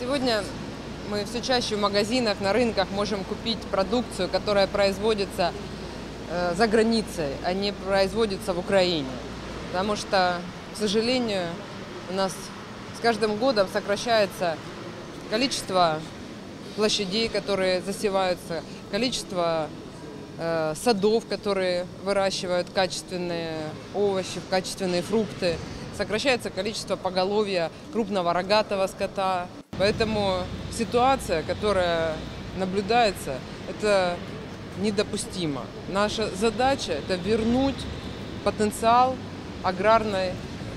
Сегодня мы все чаще в магазинах, на рынках можем купить продукцию, которая производится э, за границей, а не производится в Украине. Потому что, к сожалению, у нас с каждым годом сокращается количество площадей, которые засеваются, количество э, садов, которые выращивают качественные овощи, качественные фрукты. Сокращается количество поголовья крупного рогатого скота. Поэтому ситуация, которая наблюдается, это недопустимо. Наша задача – это вернуть потенциал аграрной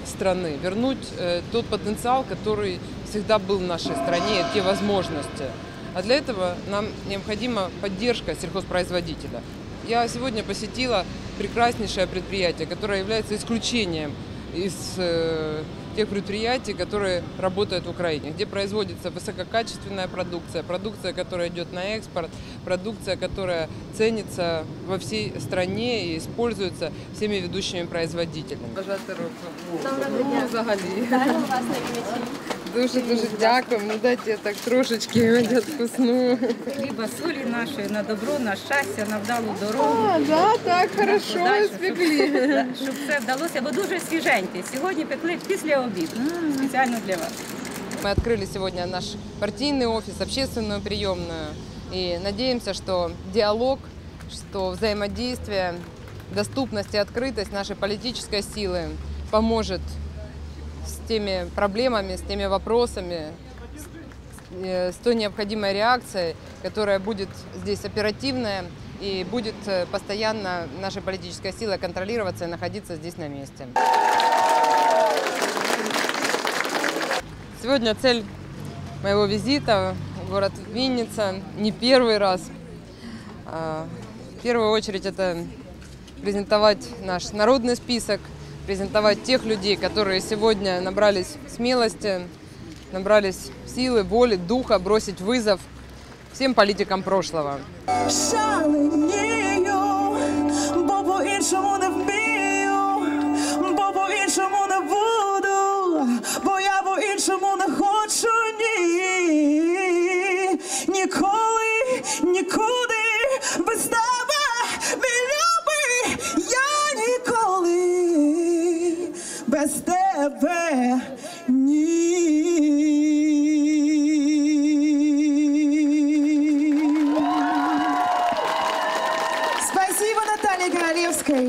страны, вернуть э, тот потенциал, который всегда был в нашей стране, те возможности. А для этого нам необходима поддержка сельхозпроизводителя. Я сегодня посетила прекраснейшее предприятие, которое является исключением из э, тех предприятий, которые работают в Украине, где производится высококачественная продукция, продукция, которая идет на экспорт, продукция, которая ценится во всей стране и используется всеми ведущими производителями. Бажати руку. Доброго дня. Ну, взагалі. Вітаю вас на Вінниччині. Дуже дуже дякую. Ну дайте я так трошечки відкусну. Хліба солі нашої на добро, на щастя, на вдалу дорогу. А, да, так, хорошо, Подальше, спекли. Щоб, щоб все вдалося, бо дуже свіженьке. Сьогодні пекли після обіду. Спеціально для вас. Мы открыли сегодня наш партийный офис, общественную приемную. И надеемся, что диалог, что взаимодействие, доступность и открытость нашей политической силы поможет с теми проблемами, с теми вопросами, э, с той необходимой реакцией, которая будет здесь оперативная и будет э, постоянно нашей политической силой контролироваться и находиться здесь на месте. Сегодня цель моего визита в город Винница не первый раз. А, В первую очередь это презентовать наш народный список, презентовать тех людей, которые сегодня набрались смелости, набрались силы, воли, духа бросить вызов всем политикам прошлого. Шаленію, бо по-іншому не вмію. тебе ні. Спасибо Наталье Королевской.